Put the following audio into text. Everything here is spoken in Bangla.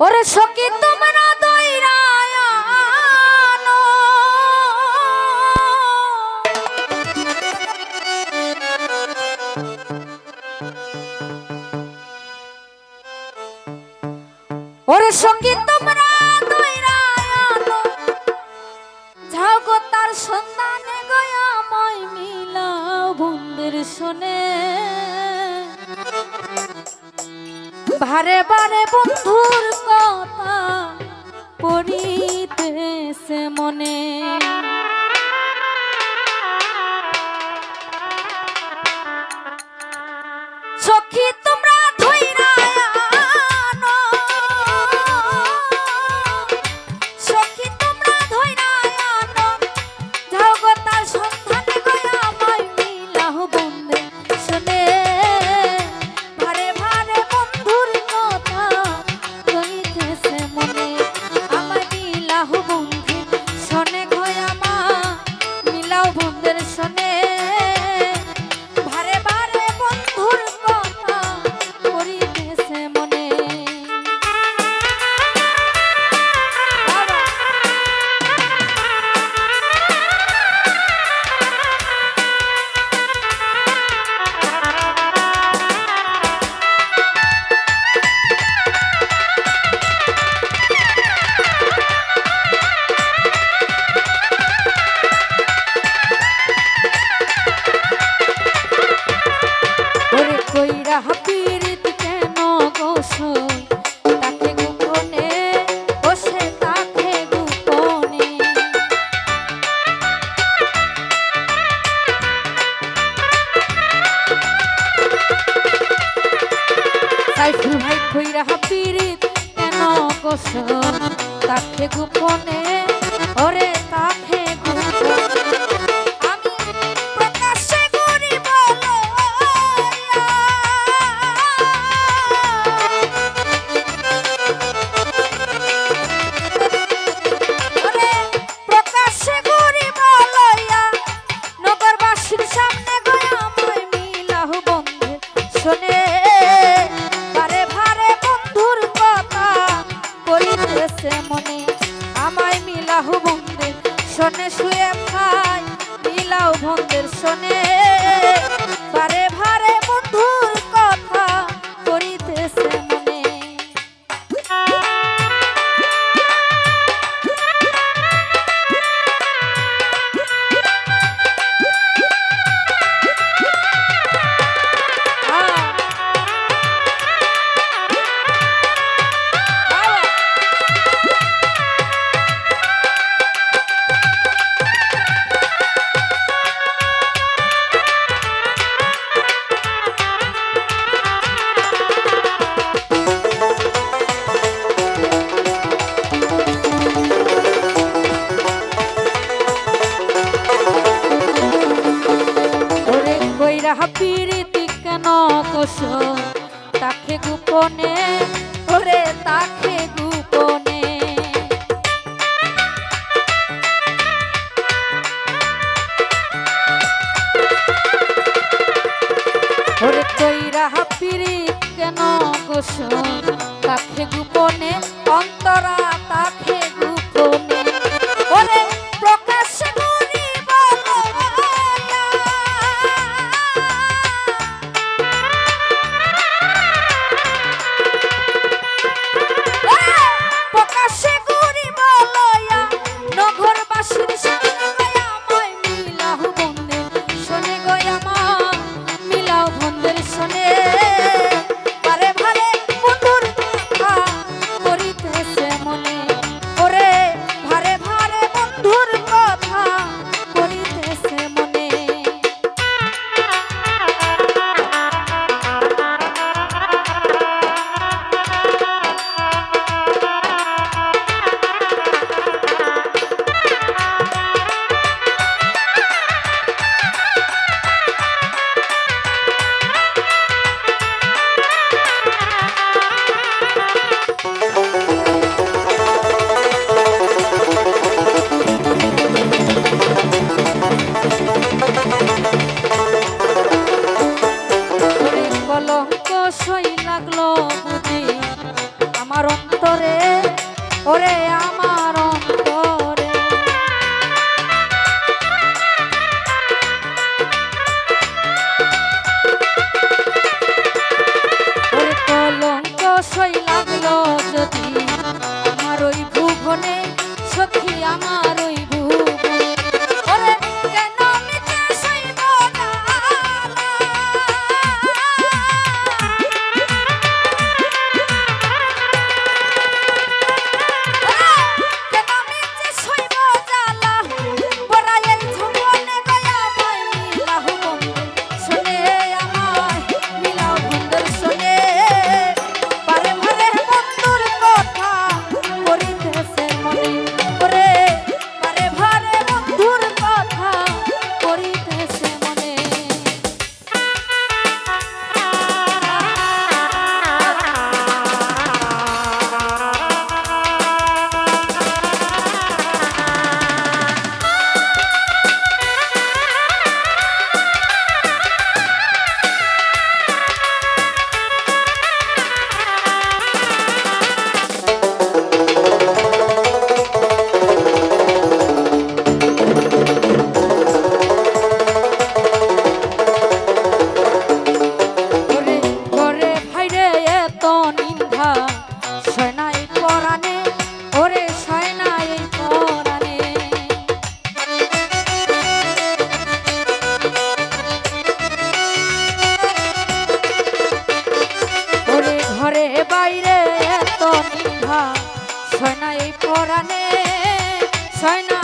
ওরে সখী, তোমরা দৈরায় ওরে সখী, তোমরা দৈরায় যাও গো তার সন্ধানে গয়া, মই মিলাও বন্ধুর শোনে। ভারে বারে বন্ধুর কথা। Chegou খায় নীলাও ভঙ্গের শোনে। বারে যাহা কেন কোষ? তাকে গোপনে, ওরে তাকে গোপনে। ওরে কইরা হাপিরি কেন কোষ? তাকে গোপনে সই লাগল বুঝি আমার অন্তরে, ওরে আমার অন্তরে। ওরে কলঙ্ক সই লাগল যদি। আমার ওই ভুবনে সখী আমার সয়নাই পরানে ওরে সয়নাই পরানে। ওরে ঘরে বাইরে এত নিন্দা সয়নাই পরানে সয়নাই